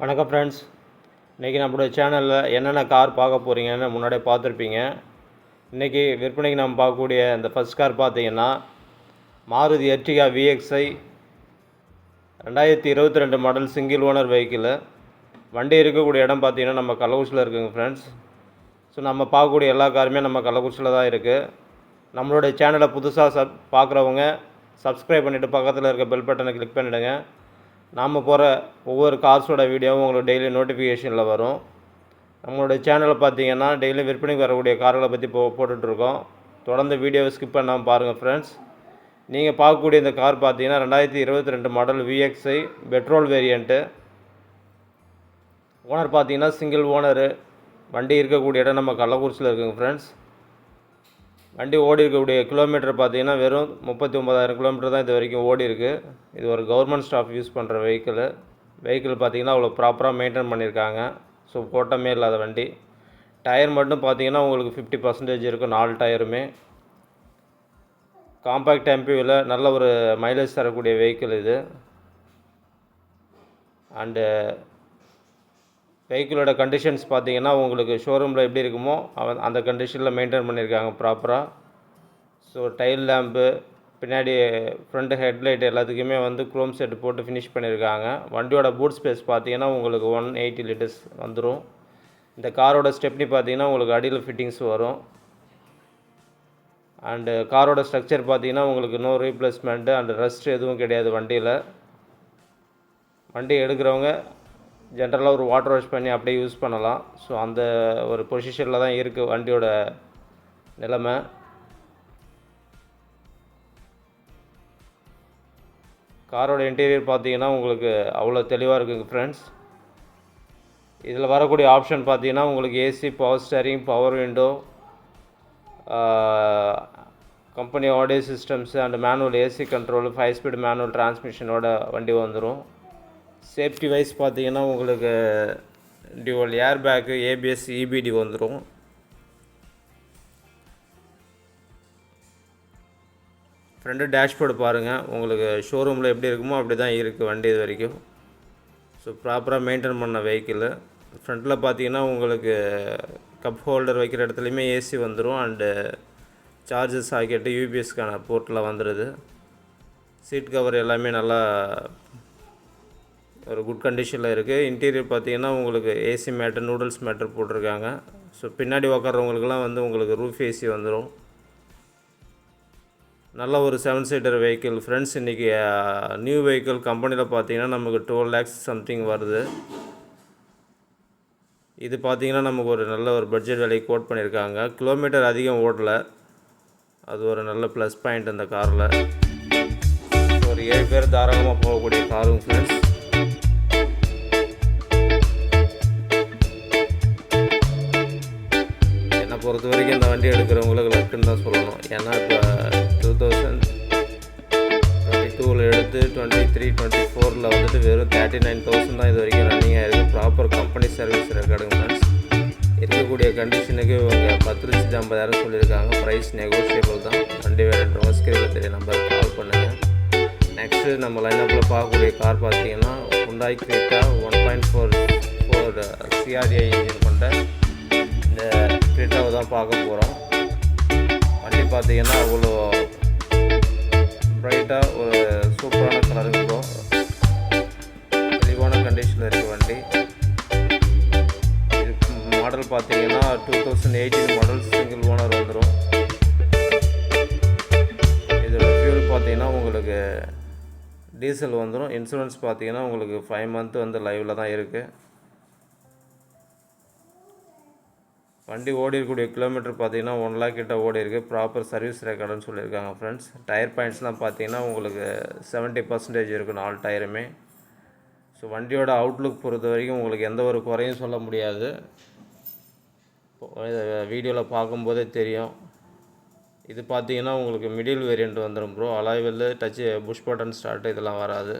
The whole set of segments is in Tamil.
வணக்கம் ஃப்ரெண்ட்ஸ் இன்றைக்கி நம்மளோட சேனலில் என்னென்ன கார் பார்க்க போகிறீங்கன்னு முன்னாடியே பார்த்துருப்பீங்க. இன்றைக்கி விற்பனைக்கு நம்ம பார்க்கக்கூடிய இந்த ஃபஸ்ட் கார் பார்த்தீங்கன்னா மாருதி எர்டிகா விஎக்ஸ்ஐ ரெண்டாயிரத்தி இருபத்தி ரெண்டு மாடல் சிங்கிள் ஓனர் வெஹிக்கிள் வண்டி இருக்கக்கூடிய இடம் பார்த்தீங்கன்னா நம்ம கள்ளக்குறிச்சியில் இருக்குங்க ஃப்ரெண்ட்ஸ் ஸோ நம்ம பார்க்கக்கூடிய எல்லா காருமே நம்ம கள்ளக்குறிச்சியில் தான் இருக்குது நம்மளுடைய சேனலை புதுசாக சப் பார்க்குறவங்க சப்ஸ்கிரைப் பண்ணிவிட்டு பக்கத்தில் இருக்க பெல் பட்டனை கிளிக் பண்ணிவிடுங்க நாம் போகிற ஒவ்வொரு கார்ஸோட வீடியோவும் உங்களுக்கு டெய்லி நோட்டிஃபிகேஷனில் வரும். நம்மளோட சேனலில் பார்த்தீங்கன்னா டெய்லி விற்பனைக்கு வரக்கூடிய கார்களை பற்றி போ போட்டுட்ருக்கோம். தொடர்ந்து வீடியோவை ஸ்கிப் பண்ணாமல் பாருங்கள் ஃப்ரெண்ட்ஸ் நீங்கள் பார்க்கக்கூடிய இந்த கார் பார்த்தீங்கன்னா ரெண்டாயிரத்தி இருபத்தி ரெண்டு model VXI petrol variant owner பார்த்தீங்கன்னா சிங்கிள் ஓனரு வண்டி இருக்கக்கூடிய இடம் நம்ம கள்ளக்குறிச்சியில் இருக்குங்க ஃப்ரெண்ட்ஸ் வண்டி ஓடி இருக்கக்கூடிய கிலோமீட்டர் பார்த்தீங்கன்னா வெறும் முப்பத்தி ஒம்பதாயிரம் கிலோமீட்டர் தான் இது வரைக்கும் ஓடி இருக்குது இது ஒரு கவர்மெண்ட் ஸ்டாஃப் யூஸ் பண்ணுற வெஹிக்கிளு வெஹிக்கிள் பார்த்தீங்கன்னா அவ்வளோ ப்ராப்பராக மெயின்டைன் பண்ணியிருக்காங்க. ஸோ கோட்டமே இல்லாத வண்டி. டயர் மட்டும் பார்த்தீங்கன்னா உங்களுக்கு ஃபிஃப்டி பர்சன்டேஜ் இருக்கும் நாலு டயருமே காம்பேக்ட் எம்பியூவில் நல்ல ஒரு மைலேஜ் தரக்கூடிய வெஹிக்கிள் இது. அண்டு வெஹிக்கிளோட கண்டிஷன்ஸ் பார்த்தீங்கன்னா உங்களுக்கு ஷோரூமில் எப்படி இருக்குமோ அவன் அந்த கண்டிஷனில் மெயின்டைன் பண்ணியிருக்காங்க ப்ராப்பராக ஸோ டைல் லேம்பு பின்னாடி ஃப்ரண்ட் ஹெட்லைட் எல்லாத்துக்குமே வந்து குரோம் செட் போட்டு ஃபினிஷ் பண்ணியிருக்காங்க. வண்டியோட பூட் ஸ்பேஸ் பார்த்தீங்கன்னா உங்களுக்கு ஒன் எயிட்டி லிட்டர்ஸ் வந்துடும் இந்த காரோட ஸ்டெப்னி பார்த்தீங்கன்னா உங்களுக்கு அடியில் ஃபிட்டிங்ஸ் வரும். அண்டு காரோட ஸ்ட்ரக்சர் பார்த்தீங்கன்னா உங்களுக்கு நோ ரீப்ளேஸ்மெண்ட்டு அண்ட் ரெஸ்ட் எதுவும் கிடையாது வண்டியில். வண்டி எடுக்கிறவங்க ஜென்ரலாக ஒரு வாட்டர் வாஷ் பண்ணி அப்படியே யூஸ் பண்ணலாம். ஸோ அந்த ஒரு பொசிஷனில் தான் இருக்குது வண்டியோட நிலைமை. காரோட இன்டீரியர் பார்த்தீங்கன்னா உங்களுக்கு அவ்வளோ தெளிவாக இருக்குங்க ஃப்ரெண்ட்ஸ் இதில் வரக்கூடிய ஆப்ஷன் பார்த்தீங்கன்னா உங்களுக்கு AC power steering power window company audio systems and manual AC control five speed manual டிரான்ஸ்மிஷனோட வண்டி வந்துடும் சேஃப்டி வைஸ் பார்த்தீங்கன்னா உங்களுக்கு dual air bag ABS EBD வந்துடும் ஃப்ரண்ட்டு டேஷ்போர்டு பாருங்கள் உங்களுக்கு ஷோரூமில் எப்படி இருக்குமோ அப்படி தான் இருக்குது வண்டி இது வரைக்கும். ஸோ ப்ராப்பராக மெயின்டைன் பண்ண வெஹிக்கிள் ஃப்ரண்ட்டில் பார்த்தீங்கன்னா உங்களுக்கு கப் ஹோல்டர் வைக்கிற இடத்துலையுமே ஏசி வந்துடும் அண்டு சார்ஜர் சாக்கெட்டு யூபிஎஸ்க்கான போர்ட்டில் வந்துடுது சீட் கவர் எல்லாமே நல்லா ஒரு குட் கண்டிஷனில் இருக்குது இன்டீரியர் பார்த்தீங்கன்னா உங்களுக்கு ஏசி மேட்டு நூடுல்ஸ் மேட்ரு போட்டிருக்காங்க. ஸோ பின்னாடி உக்காறவங்களுக்குலாம் வந்து உங்களுக்கு ரூஃப் ஏசி வந்துடும் நல்ல ஒரு செவன் சீட்டர் வெஹிக்கிள் ஃப்ரெண்ட்ஸ் இன்றைக்கி நியூ வெஹிக்கிள் கம்பெனியில் பார்த்தீங்கன்னா நமக்கு டுவெல் லேக்ஸ் சம்திங் வருது. இது பார்த்தீங்கன்னா நமக்கு ஒரு நல்ல ஒரு பட்ஜெட் விலைக்கு கோட் பண்ணியிருக்காங்க. கிலோமீட்டர் அதிகம் ஓடலை. அது ஒரு நல்ல ப்ளஸ் பாயிண்ட் அந்த காரில் ஒரு ஏழு பேர் தாராளமாக போகக்கூடிய காரும் ஃப்ரெண்ட்ஸ் பொறுத்த வரைக்கும் இந்த வண்டி எடுக்கிறவங்களுக்கு லக்குன்னு தான் சொல்லணும். ஏன்னா இப்போ டூ தௌசண்ட் டுவெண்ட்டி டூவில் எடுத்து டுவெண்ட்டி த்ரீ டுவெண்ட்டி ஃபோரில் வந்துட்டு வெறும் தேர்ட்டி நைன் தௌசண்ட் தான் இது வரைக்கும் ரன்னிங் ஆகிருக்கு ப்ராப்பர் கம்பெனி சர்வீஸ் ரெக்கார்டுங்க ஃப்ரெண்ட்ஸ் இருக்கக்கூடிய கண்டிஷனுக்கு இவங்க பத்து லட்சத்தி ஐம்பதாயிரம் சொல்லியிருக்காங்க. ப்ரைஸ் நெகோஷியபிள் தான். வண்டி வேணுன்றவங்க ஸ்கிரீனில் தெரிய நம்பருக்கு கால் பண்ணுங்கள் நெக்ஸ்ட்டு நம்ம லைனப்பில் பார்க்கக்கூடிய கார் பார்த்தீங்கன்னா Hyundai Creta one point four four CRDI engine கொண்ட இந்த கிரேட்டாவை தான் பார்க்க போகிறோம் வண்டி பார்த்தீங்கன்னா அவ்வளோ ப்ரைட்டாக ஒரு சூப்பரான கலர் இருக்கும் தெளிவான கண்டிஷனில் இருக்குது வண்டி. இது மாடல் பார்த்தீங்கன்னா two thousand eighteen model single owner வந்துடும் இதோட ஃபியூல் பார்த்தீங்கன்னா உங்களுக்கு டீசல் வந்துடும் இன்சூரன்ஸ் பார்த்தீங்கன்னா உங்களுக்கு ஃபைவ் மந்த் வந்து லைவில் தான் இருக்குது வண்டி ஓடி இருக்கக்கூடிய கிலோமீட்டர் பார்த்தீங்கன்னா ஒன் லேக் கிட்ட ஓடி இருக்குது ப்ராப்பர் சர்வீஸ் ரெக்கார்டுன்னு சொல்லியிருக்காங்க ஃப்ரெண்ட்ஸ் டயர் பாயிண்ட்ஸ்லாம் பார்த்தீங்கன்னா உங்களுக்கு செவன்ட்டி பர்சன்டேஜ் இருக்கும் நாலு டயருமே ஸோ வண்டியோட அவுட்லுக் பொறுத்த வரைக்கும் உங்களுக்கு எந்த ஒரு குறையும் சொல்ல முடியாது. வீடியோவில் பார்க்கும்போதே தெரியும். இது பார்த்தீங்கன்னா உங்களுக்கு மிடில் வேரியண்ட் வந்துடும் bro alloy wheel touch push button start இதெல்லாம் வராது.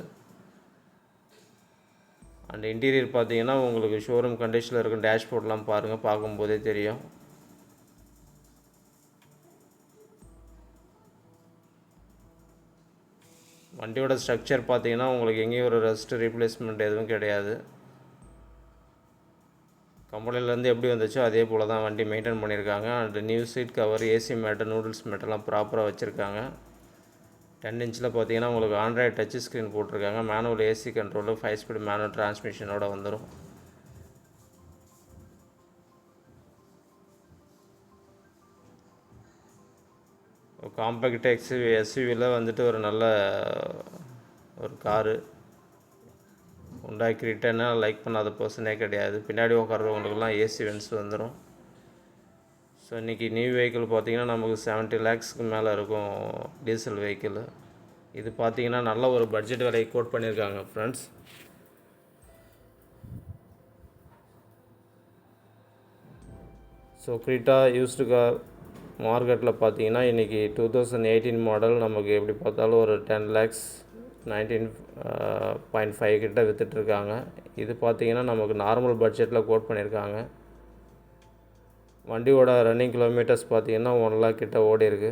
அண்ட் இன்டீரியர் பார்த்தீங்கன்னா உங்களுக்கு ஷோரூம் கண்டிஷனில் இருக்கும் டேஷ்போர்ட்லாம் பாருங்கள் பார்க்கும்போதே தெரியும். வண்டியோட ஸ்ட்ரக்சர் பார்த்தீங்கன்னா உங்களுக்கு எங்கேயும் ஒரு ரெஸ்ட் ரீப்ளேஸ்மெண்ட் எதுவும் கிடையாது. கம்பெனிலேருந்து எப்படி வந்துச்சோ அதே போல் தான் வண்டி மெயின்டைன் பண்ணியிருக்காங்க. And new seat cover AC mat noodles மேட்டெல்லாம் ப்ராப்பராக வச்சுருக்காங்க. டென் இன்ச்சில் பார்த்தீங்கன்னா உங்களுக்கு ஆண்ட்ராய்டு டச் ஸ்க்ரீன் போட்டிருக்காங்க. Manual AC control five speed manual டிரான்ஸ்மிஷனோட வந்துடும் காம்பேக்ட் எக்ஸ்யூவி எஸ்யூவியில் வந்துட்டு ஒரு நல்ல ஒரு காரு உண்டாய் கிரிட்டனா லைக் பண்ணாத பர்சனே கிடையாது. பின்னாடி உட்கார்றவங்களுக்குலாம் ஏசி வென்ஸ் வந்துடும் ஸோ இன்றைக்கி நியூ வெஹிக்கிள் பார்த்திங்கன்னா நமக்கு செவன்ட்டி லேக்ஸ்க்கு மேலே இருக்கும் டீசல் வெஹிக்கிள் இது பார்த்தீங்கன்னா நல்ல ஒரு பட்ஜெட் விலையை கோட் பண்ணியிருக்காங்க friends so Creta used car மார்க்கெட்டில் பார்த்தீங்கன்னா இன்றைக்கி டூ தௌசண்ட் எயிட்டீன் மாடல் நமக்கு எப்படி பார்த்தாலும் ஒரு ten lakhs nineteen point five கிட்ட விற்றுட்ருக்காங்க இது பார்த்தீங்கன்னா நமக்கு நார்மல் பட்ஜெட்டில் கோட் பண்ணியிருக்காங்க. வண்டியோட ரன்னிங் கிலோமீட்டர்ஸ் பார்த்தீங்கன்னா ஒன் லேக் கிட்ட ஓடி இருக்கு.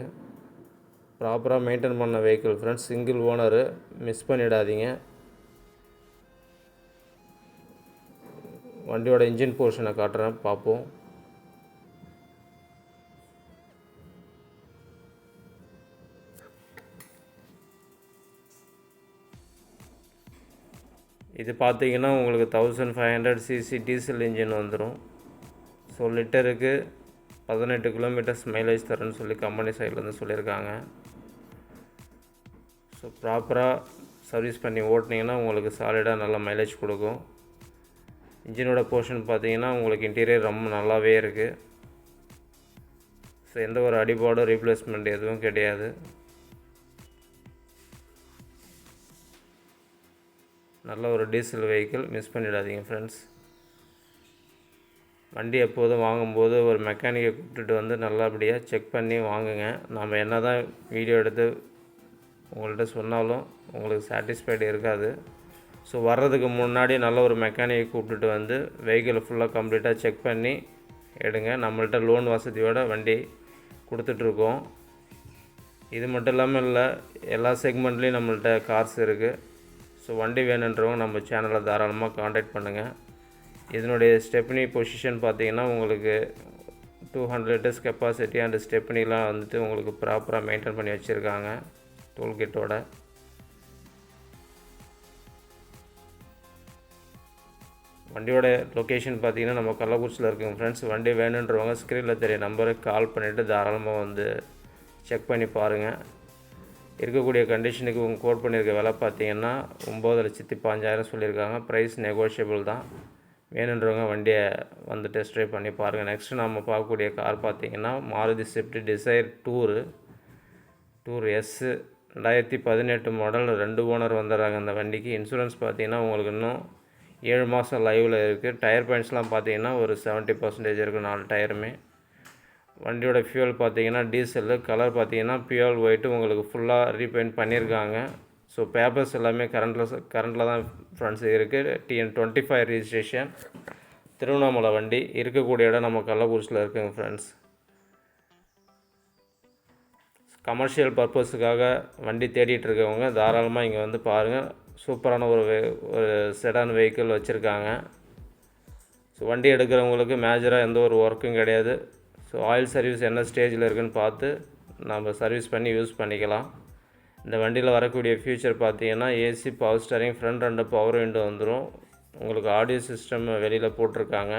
ப்ராப்பராக மெயின்டைன் பண்ண vehicle friends single owner miss பண்ணிடாதீங்க. வண்டியோட இன்ஜின் போர்ஷனை காட்டுறேன் பார்ப்போம். இது பார்த்தீங்கன்னா உங்களுக்கு thousand five hundred CC diesel engine வந்துடும் ஸோ லிட்டருக்கு பதினெட்டு கிலோமீட்டர்ஸ் மைலேஜ் தரேன்னு சொல்லி கம்பெனி சைட்லேருந்து சொல்லியிருக்காங்க. ஸோ ப்ராப்பராக சர்வீஸ் பண்ணி ஓட்டினீங்கன்னா உங்களுக்கு சாலிடாக நல்ல மைலேஜ் கொடுக்கும். இன்ஜினோட போர்ஷன் பார்த்தீங்கன்னா உங்களுக்கு இன்டீரியர் ரொம்ப நல்லாவே இருக்குது ஸோ எந்த ஒரு அடிபாடும் ரீப்ளேஸ்மெண்ட் எதுவும் கிடையாது. நல்ல ஒரு டீசல் வெஹிக்கிள் மிஸ் பண்ணிடாதீங்க ஃப்ரெண்ட்ஸ் வண்டி எப்போதும் வாங்கும்போது ஒரு மெக்கானிக்கை கூப்பிட்டுட்டு வந்து நல்லபடியாக செக் பண்ணி வாங்குங்க. நம்ம என்ன தான் வீடியோ எடுத்து உங்கள்கிட்ட சொன்னாலும் உங்களுக்கு சாட்டிஸ்ஃபைடு இருக்காது. ஸோ வர்றதுக்கு முன்னாடி நல்ல ஒரு மெக்கானிக்கை கூப்பிட்டுட்டு வந்து வெஹிக்கிளை ஃபுல்லாக கம்ப்ளீட்டாக செக் பண்ணி எடுங்க. நம்மள்கிட்ட லோன் வசதியோட வண்டி கொடுத்துட்ருக்கோம் இது மட்டும் இல்லாமல் இல்லை எல்லா செக்மெண்ட்லேயும் நம்மள்கிட்ட கார்ஸ் இருக்குது ஸோ வண்டி வேணுன்றவங்க நம்ம சேனலை தாராளமாக காண்டாக்ட் பண்ணுங்கள் இதனுடைய ஸ்டெப்னி பொசிஷன் பார்த்தீங்கன்னா உங்களுக்கு two hundred litres capacity and ஸ்டெப்னிலாம் வந்துட்டு உங்களுக்கு ப்ராப்பராக மெயின்டைன் பண்ணி வச்சுருக்காங்க டூல்கிட்டோட வண்டியோட லொக்கேஷன் பார்த்தீங்கன்னா நம்ம கள்ளக்குறிச்சியில் இருக்குங்க ஃப்ரெண்ட்ஸ் வண்டி வேணுன்றவங்க ஸ்க்ரீனில் தெரிய நம்பருக்கு கால் பண்ணிவிட்டு தாராளமாக வந்து செக் பண்ணி பாருங்கள் இருக்கக்கூடிய கண்டிஷனுக்கு உங்கள் கோட் பண்ணியிருக்க விலை பார்த்தீங்கன்னா ஒம்பது லட்சத்தி பாஞ்சாயிரம் சொல்லியிருக்காங்க. ப்ரைஸ் நெகோஷியபிள் தான். வேணுன்றவங்க வண்டியை வந்து டெஸ்ட் ட்ரைவ் பண்ணி பாருங்கள் நெக்ஸ்ட்டு நம்ம பார்க்கக்கூடிய கார் பார்த்தீங்கன்னா Maruti Swift Dzire tour tour S ரெண்டாயிரத்தி பதினெட்டு மாடல் ரெண்டு ஓனர் வந்துடுறாங்க அந்த வண்டிக்கு. இன்சூரன்ஸ் பார்த்தீங்கன்னா உங்களுக்கு இன்னும் ஏழு மாதம் லைவில் இருக்குது டயர் பாயிண்ட்ஸ்லாம் பார்த்தீங்கன்னா ஒரு செவன்ட்டி பர்சன்டேஜ் இருக்குது நாலு டயருமே வண்டியோட ஃபியூல் பார்த்தீங்கன்னா டீசலு கலர் பார்த்தீங்கன்னா பியூர் ஒயிட்டு உங்களுக்கு ஃபுல்லாக ரீபெயிண்ட் பண்ணியிருக்காங்க. ஸோ பேப்பர்ஸ் எல்லாமே கரண்டில் கரண்டில் தான் ஃப்ரெண்ட்ஸ் இருக்குது TN twenty five registration Tiruvannamalai வண்டி இருக்கக்கூடிய இடம் நம்ம கள்ளக்குறிச்சியில் இருக்குங்க ஃப்ரெண்ட்ஸ் கமர்ஷியல் பர்பஸுக்காக வண்டி தேடிட்டு இருக்கவங்க தாராளமாக இங்கே வந்து பாருங்கள் சூப்பரான ஒரு ve- ஒரு செடான் வெஹிக்கிள் வச்சுருக்காங்க. ஸோ வண்டி எடுக்கிறவங்களுக்கு மேஜராக எந்த ஒரு ஒர்க்கும் கிடையாது. ஸோ ஆயில் சர்வீஸ் என்ன ஸ்டேஜில் இருக்குன்னு பார்த்து நம்ம சர்வீஸ் பண்ணி யூஸ் பண்ணிக்கலாம். இந்த வண்டியில் வரக்கூடிய ஃபியூச்சர் பார்த்தீங்கன்னா ஏசி பவர் ஸ்டாரிங் ஃப்ரண்ட் ரெண்டு பவர் விண்டோ வந்துடும் உங்களுக்கு ஆடியோ சிஸ்டம் வெளியில் போட்டிருக்காங்க.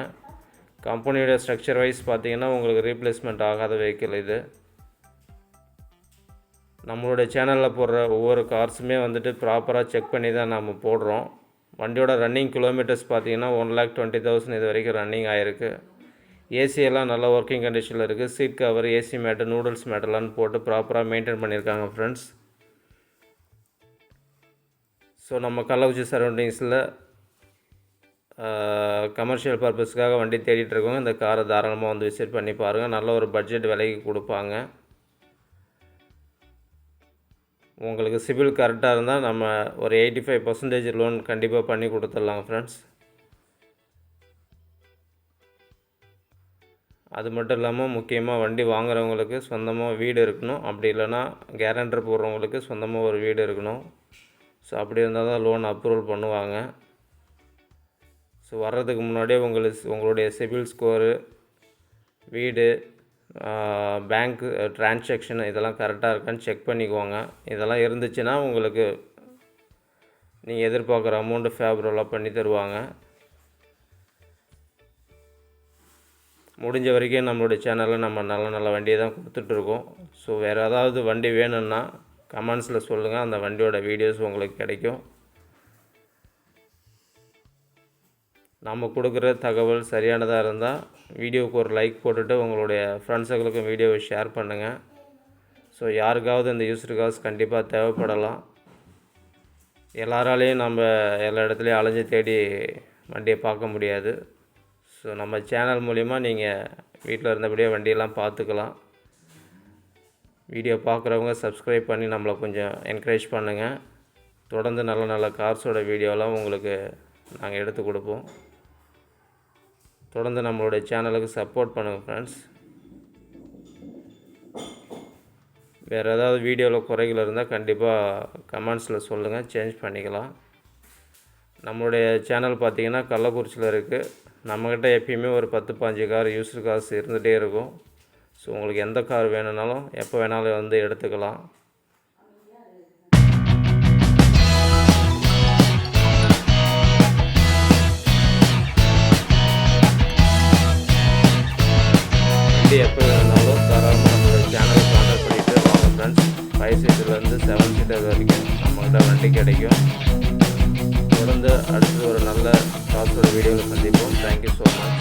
கம்பெனியோட ஸ்ட்ரக்சர் வைஸ் பார்த்தீங்கன்னா உங்களுக்கு ரீப்ளேஸ்மெண்ட் ஆகாத வெஹிக்கிள் இது. நம்மளுடைய சேனலில் போடுற ஒவ்வொரு கார்ஸுமே வந்துட்டு ப்ராப்பராக செக் பண்ணி தான் நம்ம போடுறோம். வண்டியோட ரன்னிங் கிலோமீட்டர்ஸ் பார்த்தீங்கன்னா ஒன் லேக் டுவெண்ட்டி தௌசண்ட் இது வரைக்கும் ரன்னிங் ஆகிருக்கு ஏசியெல்லாம் நல்ல ஒர்க்கிங் கண்டிஷனில் இருக்குது seat cover AC mat noodles மேட்டெல்லாம் போட்டு ப்ராப்பராக மெயின்டைன் பண்ணியிருக்காங்க ஃப்ரெண்ட்ஸ் ஸோ நம்ம கள்ளக்குறிச்சி சரௌண்டிங்ஸில் கமர்ஷியல் பர்பஸ்க்காக வண்டி தேடிட்டுருக்கோங்க இந்த காரை தாராளமாக வந்து விசிட் பண்ணி பாருங்கள் நல்ல ஒரு பட்ஜெட் விலைக்கு கொடுப்பாங்க. உங்களுக்கு சிபில் கரெக்டாக இருந்தால் நம்ம ஒரு எயிட்டி ஃபைவ் பர்சன்டேஜ் லோன் கண்டிப்பாக பண்ணி கொடுத்துடலாம் ஃப்ரெண்ட்ஸ் அது மட்டும் இல்லாமல் முக்கியமாக வண்டி வாங்குறவங்களுக்கு சொந்தமாக வீடு இருக்கணும். அப்படி இல்லைன்னா கேரண்டர் போடுறவங்களுக்கு சொந்தமாக ஒரு வீடு இருக்கணும். ஸோ அப்படி இருந்தால் தான் லோன் அப்ரூவல் பண்ணுவாங்க. ஸோ வர்றதுக்கு முன்னாடியே உங்களுக்கு உங்களுடைய சிபில் ஸ்கோரு வீடு பேங்க்கு டிரான்சாக்ஷன் இதெல்லாம் கரெக்டாக இருக்கான்னு செக் பண்ணிக்கோங்க இதெல்லாம் இருந்துச்சுன்னா உங்களுக்கு நீங்கள் எதிர்பார்க்குற அமௌண்ட்டு ஃபேவரபுளாக பண்ணி தருவாங்க. முடிஞ்ச வரைக்கும் நம்மளுடைய சேனலில் நம்ம நல்ல நல்ல வண்டியை தான் கொடுத்துட்ருக்கோம் ஸோ வேறு ஏதாவது வண்டி வேணும்னா கமெண்ட்ஸில் சொல்லுங்கள் அந்த வண்டியோட வீடியோஸ் உங்களுக்கு கிடைக்கும். நம்ம கொடுக்குற தகவல் சரியானதாக இருந்தால் வீடியோவுக்கு ஒரு லைக் போட்டுட்டு உங்களுடைய ஃப்ரெண்ட்ஸுகளுக்கும் வீடியோவை ஷேர் பண்ணுங்கள் ஸோ யாருக்காவது இந்த யூஸ்டு காசு கண்டிப்பாக தேவைப்படலாம். எல்லாராலையும் நம்ம எல்லா இடத்துலையும் அலைஞ்சு தேடி வண்டியை பார்க்க முடியாது. ஸோ நம்ம சேனல் மூலிமா நீங்கள் வீட்டில் இருந்தபடியே வண்டியெல்லாம் பார்த்துக்கலாம். வீடியோ பார்க்குறவங்க சப்ஸ்கிரைப் பண்ணி நம்மளை கொஞ்சம் என்கரேஜ் பண்ணுங்கள் தொடர்ந்து நல்ல நல்ல கார்ஸோட வீடியோலாம் உங்களுக்கு நாங்கள் எடுத்து கொடுப்போம். தொடர்ந்து நம்மளுடைய சேனலுக்கு சப்போர்ட் பண்ணுங்கள் ஃப்ரெண்ட்ஸ் வேறு ஏதாவது வீடியோவில் குறைகள் இருந்தால் கண்டிப்பாக கமெண்ட்ஸில் சொல்லுங்கள் சேஞ்ச் பண்ணிக்கலாம். நம்மளுடைய சேனல் பார்த்தீங்கன்னா கள்ளக்குறிச்சியில் இருக்குது நம்மக்கிட்ட எப்பயுமே ஒரு பத்து பாஞ்சு கார் யூஸ்டு கார்ஸ் இருந்துகிட்டே இருக்கும். ஸோ உங்களுக்கு எந்த கார் வேணும்னாலும் எப்போ வேணாலும் வந்து எடுத்துக்கலாம். வண்டி எப்போ வேணுனாலும் தாராளமாக நம்மளோட சேனலை கான்டாக்ட் பண்ணிவிட்டு வாங்க ஃப்ரெண்ட்ஸ் ஃபைவ் சீட்டர்லேருந்து செவன் சீட்டர் வரைக்கும் நம்மகிட்ட வண்டி கிடைக்கும். தொடர்ந்து அடுத்து ஒரு நல்ல காசோட வீடியோவில் சந்திப்போம். Thank you so much